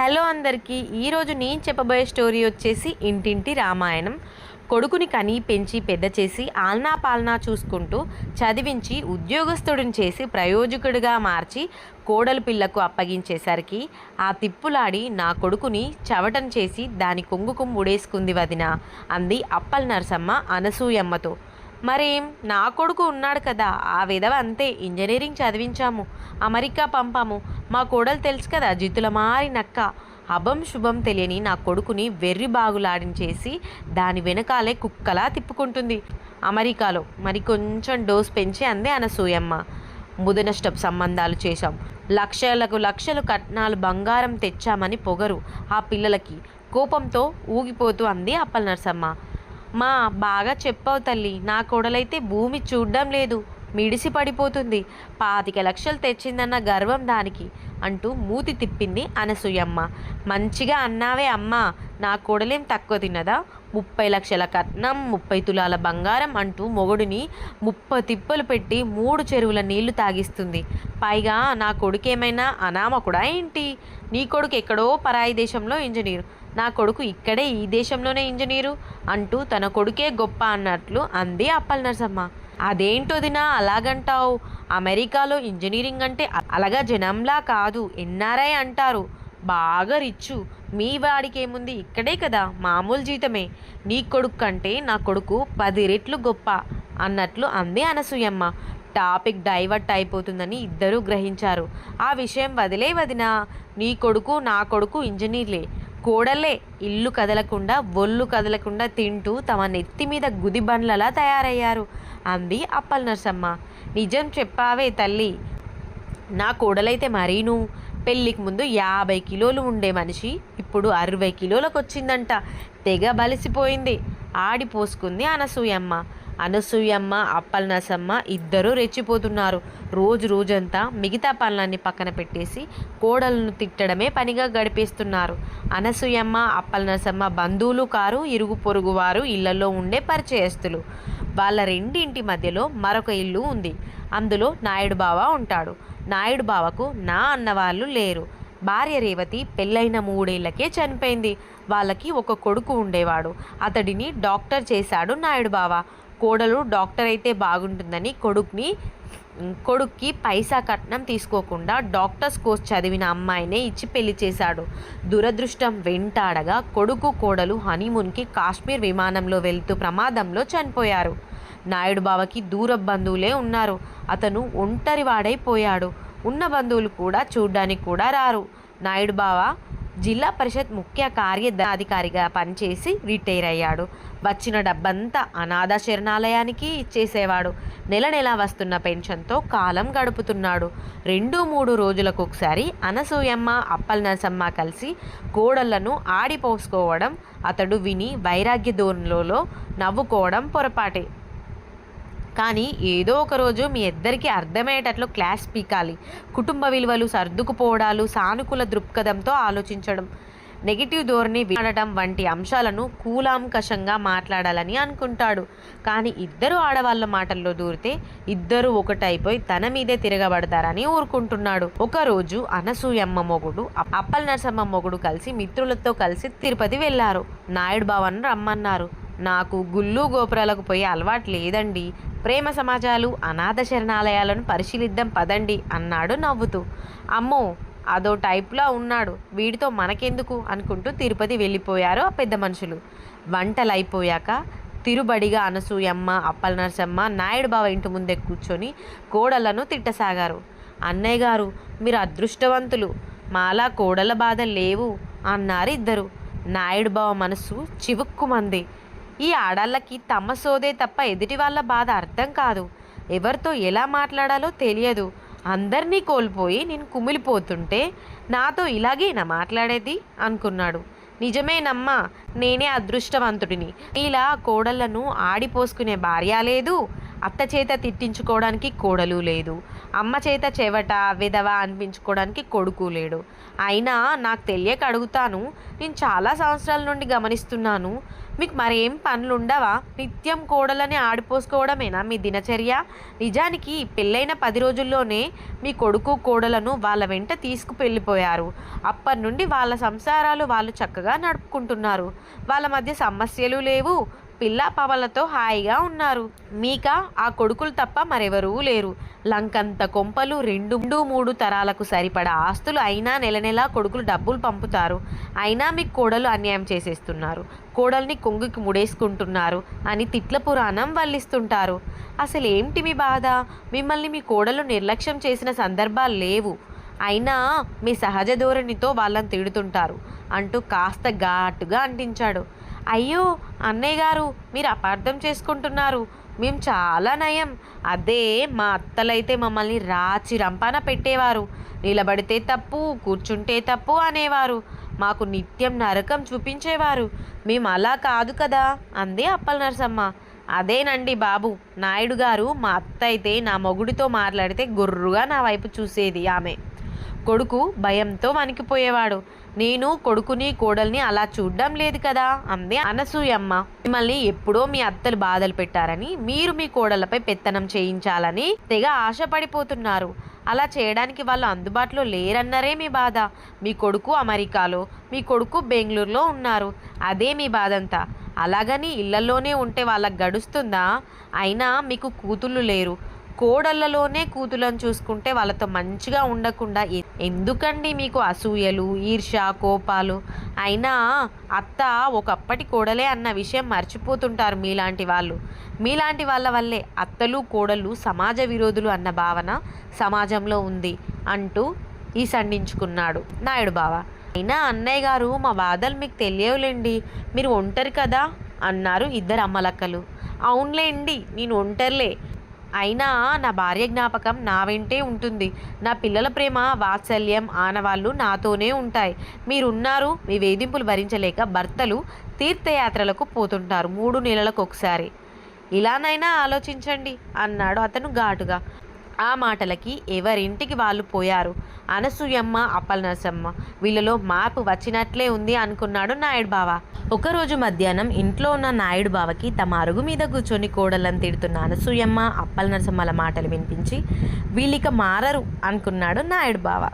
Hello అందరికీ. ఈరోజు నేను చెప్పబోయే స్టోరీ వచ్చేసి ఇంటింటి రామాయణం. కొడుకుని కని పెంచి పెద్ద చేసి ఆల్నా పాలనా చూసుకుంటూ చదివించి ఉద్యోగస్తుడిని చేసి ప్రయోజకుడిగా మార్చి కోడలు పిల్లకు అప్పగించేసరికి ఆ తిప్పులాడి నా కొడుకుని చవటం చేసి దాని కొంగు కొమ్ము ఉడేసుకుంది వదిన అంది అప్పల్ నరసమ్మ అనసూయమ్మతో. మరేం నా కొడుకు ఉన్నాడు కదా ఆ విధవ అంతే ఇంజనీరింగ్ చదివించాము అమెరికా పంపాము. మా కోడలు తెలుసు కదా జిత్తుల మారి నక్క. అభం శుభం తెలియని నా కొడుకుని వెర్రి బాగులాడించేసి దాని వెనకాలే కుక్కలా తిప్పుకుంటుంది. అమెరికాలో మరి కొంచెం డోస్ పెంచి అందే అనసూయమ్మ. ముదనష్టపు సంబంధాలు చేశాం. లక్షలకు లక్షలు కట్నాలు బంగారం తెచ్చామని పొగరు ఆ పిల్లలకి కోపంతో ఊగిపోతూ అంది అప్పల నర్సమ్మ మా బాగా చెప్పావు తల్లి. నా కోడలైతే భూమి చూడ్డం లేదు. మిడిసి పడిపోతుంది. పాతిక లక్షలు తెచ్చిందన్న గర్వం దానికి అంటూ మూతి తిప్పింది అనసూయమ్మ. మంచిగా అన్నావే అమ్మ. నా కోడలేం తక్కువ తిన్నదా? ముప్పై లక్షల కట్నం ముప్పై తులాల బంగారం అంటూ మొగుడిని ముప్ప తిప్పలు పెట్టి మూడు చెరువుల నీళ్ళు తాగిస్తుంది. పైగా నా కొడుకేమైనా అనామకుడా ఏంటి? నీ కొడుకు ఎక్కడో పరాయి దేశంలో ఇంజనీర్. నా కొడుకు ఇక్కడే ఈ దేశంలోనే ఇంజనీరు అంటూ తన కొడుకే గొప్ప అన్నట్లు అంది అప్పల్ నరసమ్మ. అదేంటోదినా అలాగంటావు. అమెరికాలో ఇంజనీరింగ్ అంటే అలాగా జనంలా కాదు ఎన్ఆర్ఐ అంటారు. బాగా రిచ్చు. మీ వాడికేముంది ఇక్కడే కదా మామూలు జీతమే. నీ కొడుకు కంటే నా కొడుకు పది రెట్లు గొప్ప అన్నట్లు అంది అనసూయమ్మ. టాపిక్ డైవర్ట్ అయిపోతుందని ఇద్దరూ గ్రహించారు. ఆ విషయం వదిలే వదినా. నీ కొడుకు నా కొడుకు ఇంజనీర్లే. కోడలే ఇల్లు కదలకుండా ఒళ్ళు కదలకుండా తింటూ తమ నెత్తి మీద గుది బండ్లలా తయారయ్యారు. అంది అప్పల్ నర్సమ్మ. నిజం చెప్పావే తల్లి. నా కోడలైతే మరీను. పెళ్ళికి ముందు యాభై కిలోలు ఉండే మనిషి ఇప్పుడు అరవై కిలోలకు వచ్చిందంట తెగ బలిసిపోయింది. ఆడిపోసుకుంది అనసూయమ్మ. అనసూయమ్మ అప్పలనసమ్మ ఇద్దరూ రెచ్చిపోతున్నారు. రోజు రోజంతా మిగతా పనులన్నీ పక్కన పెట్టేసి కోడలను తిట్టడమే పనిగా గడిపేస్తున్నారు. అనసూయమ్మ అప్పలనసమ్మ బంధువులు కారు ఇరుగు పొరుగు వారు ఇళ్ళలో ఉండే పరిచయస్తులు. వాళ్ళ రెండింటి మధ్యలో మరొక ఇల్లు ఉంది. అందులో నాయుడు బావ ఉంటాడు. నాయుడు బావకు నా అన్నవాళ్ళు లేరు. భార్య రేవతి పెళ్ళైన మూడేళ్ళకే చనిపోయింది. వాళ్ళకి ఒక కొడుకు ఉండేవాడు. అతడిని డాక్టర్ చేశాడు నాయుడు బావ. కోడలు డాక్టర్ అయితే బాగుంటుందని కొడుకుని కొడుక్కి పైసా కట్నం తీసుకోకుండా డాక్టర్స్ కోర్స్ చదివిన అమ్మాయినే ఇచ్చి పెళ్ళి చేశాడు. దురదృష్టం వెంటాడగా కొడుకు కోడలు హనీమూన్కి కాశ్మీర్ విమానంలో వెళ్తూ ప్రమాదంలో చనిపోయారు. నాయుడు బావకి దూర బంధువులే ఉన్నారు. అతను ఒంటరివాడైపోయాడు. ఉన్న బంధువులు కూడా చూడ్డానికి కూడా రారు. నాయుడు బావ జిల్లా పరిషత్ ముఖ్య కార్యధికారిగా పనిచేసి రిటైర్ అయ్యాడు. వచ్చిన డబ్బంతా అనాథ శరణాలయానికి ఇచ్చేసేవాడు. నెల నెల వస్తున్న పెన్షన్తో కాలం గడుపుతున్నాడు. రెండు మూడు రోజులకు ఒకసారి అనసూయమ్మ అప్పల్ నరసమ్మ కలిసి కోడళ్ళను ఆడిపోసుకోవడం అతడు విని వైరాగ్య ధోరణిలో నవ్వుకోవడం పొరపాటే. కానీ ఏదో ఒక రోజు మీ ఇద్దరికీ అర్థమయ్యేటట్లు క్లాస్ పీకాలి. కుటుంబ విలువలు సర్దుకుపోవడాలు సానుకూల దృక్పథంతో ఆలోచించడం నెగిటివ్ ధోరణి వినడం వంటి అంశాలను కూలాంకషంగా మాట్లాడాలని అనుకుంటాడు. కానీ ఇద్దరు ఆడవాళ్ళ మాటల్లో దూరితే ఇద్దరు ఒకటైపోయి తన మీదే తిరగబడతారని ఊరుకుంటున్నాడు. ఒకరోజు అనసూయమ్మ మొగుడు అప్పల అప్పల్ నరసమ్మ మొగుడు కలిసి మిత్రులతో కలిసి తిరుపతి వెళ్ళారు నాయుడు భవన్ రమ్మన్నారు. నాకు గుళ్ళు గోపురాలకు పోయే అలవాటు లేదండి. ప్రేమ సమాజాలు అనాథ శరణాలయాలను పరిశీలిద్దాం పదండి అన్నాడు నవ్వుతూ. అమ్మో అదో టైప్లో ఉన్నాడు. వీడితో మనకెందుకు అనుకుంటూ తిరుపతి వెళ్ళిపోయారు ఆ పెద్ద మనుషులు. వంటలు అయిపోయాక తిరుబడిగా అనసూయమ్మ అప్పల నరసమ్మ నాయుడు బావ ఇంటి ముందే కూర్చొని కోడలను తిట్టసాగారు. అన్నయ్య గారు మీరు అదృష్టవంతులు. మాలా కోడల బాధ లేవు అన్నారు ఇద్దరు. నాయుడు బావ మనసు చివుక్కుమంది. ఈ ఆడాళ్ళకి తమ సోదే తప్ప ఎదుటి వాళ్ళ బాధ అర్థం కాదు. ఎవరితో ఎలా మాట్లాడాలో తెలియదు. అందరినీ కోల్పోయి నేను కుమిలిపోతుంటే నాతో ఇలాగేనా మాట్లాడేది? అనుకున్నాడు. నిజమేనమ్మా నేనే అదృష్టవంతుడిని. ఇలా కోడళ్ళను ఆడిపోసుకునే భార్య లేదు. అత్త చేత తిట్టించుకోవడానికి కోడలు లేదు. అమ్మ చేత చెవట విధవ అనిపించుకోవడానికి కొడుకు లేడు. అయినా నాకు తెలియక అడుగుతాను నేను చాలా సంవత్సరాల నుండి గమనిస్తున్నాను. మీకు మరేం పనులు ఉండవా నిత్యం కోడలని ఆడిపోసుకోవడమేనా మీ దినచర్య? నిజానికి పెళ్ళైన పది రోజుల్లోనే మీ కొడుకు కోడలను వాళ్ళ వెంట తీసుకు వెళ్ళిపోయారు అప్పటి నుండి వాళ్ళ సంసారాలు వాళ్ళు చక్కగా నడుపుకుంటున్నారు. వాళ్ళ మధ్య సమస్యలు లేవు. పిల్ల పవలతో హాయిగా ఉన్నారు. మీక ఆ కొడుకులు తప్ప మరెవరూ లేరు. లంకంత కొంపలు రెండు మూడు తరాలకు సరిపడా ఆస్తులు అయినా నెల నెలా కొడుకులు డబ్బులు పంపుతారు. అయినా మీకు కోడలు అన్యాయం చేసేస్తున్నారు. కోడల్ని కొంగుకి ముడేసుకుంటున్నారు అని తిట్ల పురాణం వల్లిస్తుంటారు. అసలు ఏమిటి మీ బాధ? మిమ్మల్ని మీ కోడలు నిర్లక్ష్యం చేసిన సందర్భాలు లేవు. అయినా మీ సహజ ధోరణితో వాళ్ళని తిడుతుంటారు. అంటూ కాస్త ఘాటుగా అంటించాడు. అయ్యో అన్నయ్య గారు మీరు అపార్థం చేసుకుంటున్నారు. మేము చాలా నయం. అదే మా అత్తలైతే మమ్మల్ని రాచి రంపాన పెట్టేవారు. నిలబడితే తప్పు కూర్చుంటే తప్పు అనేవారు. మాకు నిత్యం నరకం చూపించేవారు. మేము అలా కాదు కదా? అందే అప్పల నరసమ్మ. అదేనండి బాబు నాయుడు గారు మా అత్త అయితే నా మొగుడితో మాట్లాడితే గుర్రుగా నా వైపు చూసేది ఆమె. కొడుకు భయంతో వణికిపోయేవాడు. నేను కొడుకుని కోడల్ని అలా చూడడం లేదు కదా అంది అనసూయమ్మ. మిమ్మల్ని ఎప్పుడో మీ అత్తలు బాధలు పెట్టారని మీరు మీ కోడలపై పెత్తనం చేయించాలని తెగ ఆశపడిపోతున్నారు. అలా చేయడానికి వాళ్ళు అందుబాటులో లేరన్నరే మీ బాధ. మీ కొడుకు అమెరికాలో మీ కొడుకు బెంగళూరులో ఉన్నారు. అదే మీ బాధంతా. అలాగని ఇళ్ళలోనే ఉంటే వాళ్ళకి గడుస్తుందా? అయినా మీకు కూతుళ్ళు లేరు. కోడళ్ళలోనే కూతులను చూసుకుంటే వాళ్ళతో మంచిగా ఉండకుండా ఎందుకండి మీకు అసూయలు ఈర్ష కోపాలు? అయినా అత్త ఒకప్పటి కోడలే అన్న విషయం మర్చిపోతుంటారు మీలాంటి వాళ్ళు. మీలాంటి వాళ్ళ వల్లే అత్తలు కోడళ్ళు సమాజ విరోధులు అన్న భావన సమాజంలో ఉంది అంటూ ఈ సండించుకున్నాడు నాయుడు బావ. అయినా అన్నయ్య గారు మా బాధలు మీకు తెలియవులేండి మీరు ఒంటరి కదా? అన్నారు ఇద్దరు అమ్మలక్కలు. అవునులేండి నేను ఒంటరిలే అయినా నా భార్య జ్ఞాపకం నా వెంటే ఉంటుంది. నా పిల్లల ప్రేమ వాత్సల్యం ఆనవాళ్ళు నాతోనే ఉంటాయి. మీరున్నారు మీ వేధింపులు భరించలేక భర్తలు తీర్థయాత్రలకు పోతుంటారు మూడు నెలలకు ఒకసారి ఇలానైనా ఆలోచించండి అన్నాడు అతను ఘాటుగా. ఆ మాటలకి ఎవరింటికి వాళ్ళు పోయారు? అనసూయమ్మ అప్పల నరసమ్మ వీళ్ళలో మార్పు వచ్చినట్లే ఉంది అనుకున్నాడు నాయుడు బావ. ఒకరోజు మధ్యాహ్నం ఇంట్లో ఉన్న నాయుడు బావకి తమ అరుగు మీద కూర్చొని కోడలను తిడుతున్న అనసూయమ్మ అప్పల నరసమ్మల మాటలు వినిపించి వీళ్ళిక మారరు అనుకున్నాడు నాయుడు బావ.